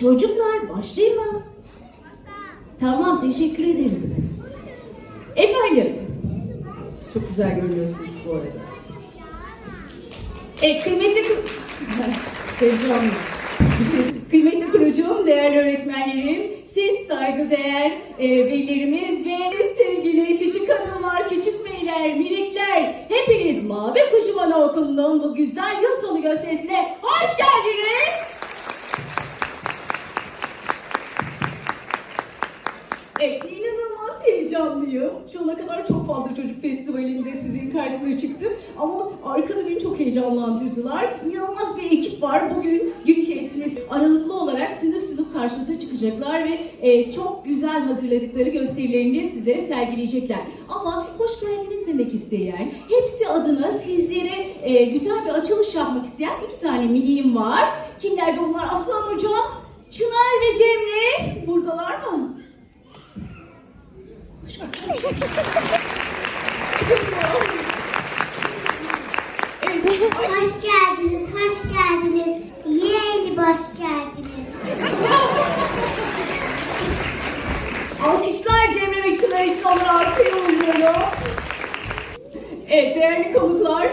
Çocuklar başlayayım mı? Tamam teşekkür ederim. Efendim. Çok güzel görünüyorsunuz bu arada. Evet kıymetli Heyecanlı. Kıymetli kurucum, değerli öğretmenlerim, siz saygıdeğer e, velilerimiz ve sevgili küçük hanımlar, küçük beyler, minikler, hepiniz Mavi Kuşu Anaokulu'nun bu güzel yıl sonu gösterisine hoş geldiniz. Evet, inanılmaz heyecanlıyım. Şu ana kadar çok fazla çocuk festivalinde sizin karşısına çıktım. Ama arkada beni çok heyecanlandırdılar. İnanılmaz bir ekip var. Bugün gün içerisinde aralıklı olarak sınıf sınıf karşınıza çıkacaklar ve e, çok güzel hazırladıkları gösterilerini sizlere sergileyecekler. Ama hoş geldiniz demek isteyen, hepsi adına sizlere e, güzel bir açılış yapmak isteyen iki tane miliğim var. Kimlerdi onlar? Aslan Hocam, Çınar ve Cemre buradalar mı? Hoş geldiniz, hoş geldiniz. Yeğli hoş geldiniz. Alkışlar Cemre ve Çınar için onları arkaya uğurluyorum. Evet değerli konuklar,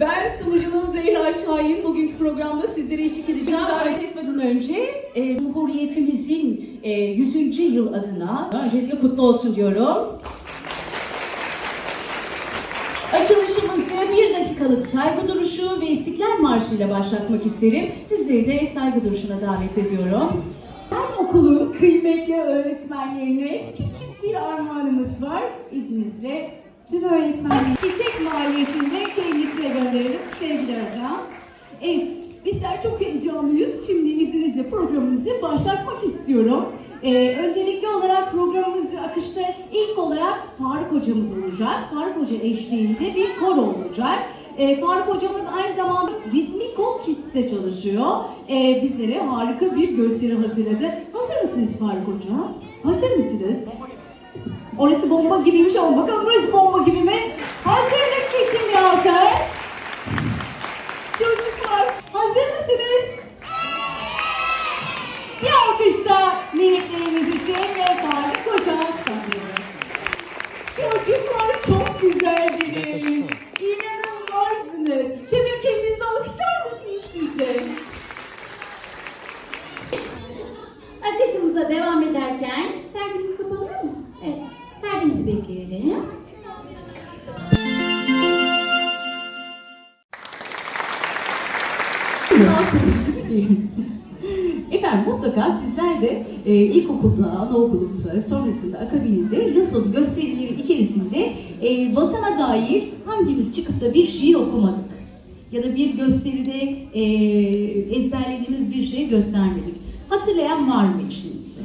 ben sunucunuz Zehra Şahin. Bugünkü programda sizlere eşlik edeceğim. Davet etmeden önce e, Cumhuriyetimizin e, 100. yıl adına öncelikle kutlu olsun diyorum. Açılışımızı bir dakikalık saygı duruşu ve İstiklal Marşı ile başlatmak isterim. Sizleri de saygı duruşuna davet ediyorum. Her okulun kıymetli öğretmenlerine küçük bir armağanımız var. İzninizle tüm öğretmenler çiçek maliyetinde kendisine gönderelim sevgili hocam. Evet, bizler çok heyecanlıyız. Şimdi izninizle programımızı başlatmak istiyorum. Ee, öncelikli olarak programımızı akışta ilk olarak Faruk hocamız olacak. Faruk hoca eşliğinde bir koro olacak. Ee, Faruk hocamız aynı zamanda Ritmiko Kids'te çalışıyor. Ee, bizlere harika bir gösteri hazırladı. Hazır mısınız Faruk hocam? Hazır mısınız? Orası bomba gibiymiş ama bakalım burası bomba gibi mi? Hazırlık için bir alkış. Çocuklar hazır mısınız? Bir alkış da miniklerimiz için ve Faruk Hoca sanıyorum. Çocuklar çok güzeldiniz. İnanılmazdınız. Şimdi kendinizi alkışlar mısınız siz de? Akışımıza devam ederken perdemizi kapatır mı? Evet. Perdemizi bekleyelim. Efendim mutlaka sizler de e, ilkokulda, anaokulumuza, sonrasında akabininde yıl sonu gösterileri içerisinde e, vatana dair hangimiz çıkıp da bir şiir okumadık? Ya da bir gösteride e, ezberlediğimiz bir şey göstermedik. Hatırlayan var mı içinizde?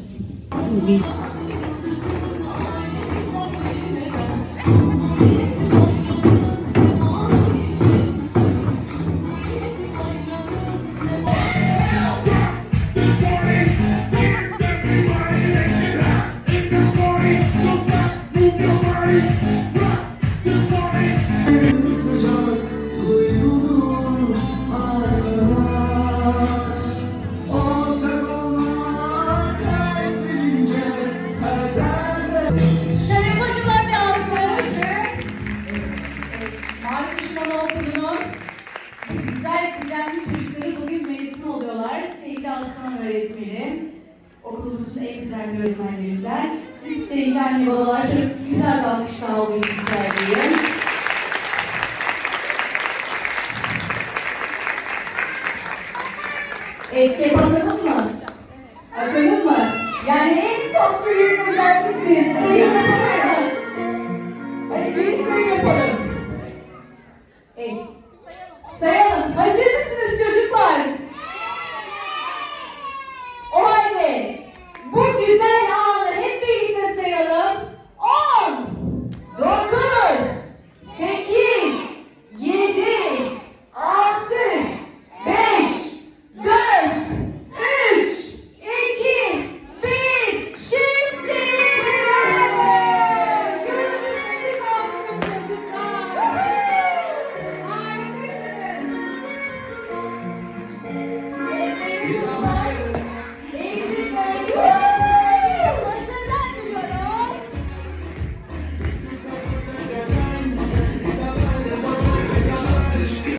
Güzel kıdemli çocukları bugün mezun oluyorlar. Sevgili Aslan öğretmenim, okulumuzun en kıdemli öğretmenlerinden. Siz sevgili anne babalar şöyle güzel bir alkış daha almayı rica edeyim. Evet, şey atalım mı? Atalım mı? Yani en tatlı ürünü geldik biz. Pek güzel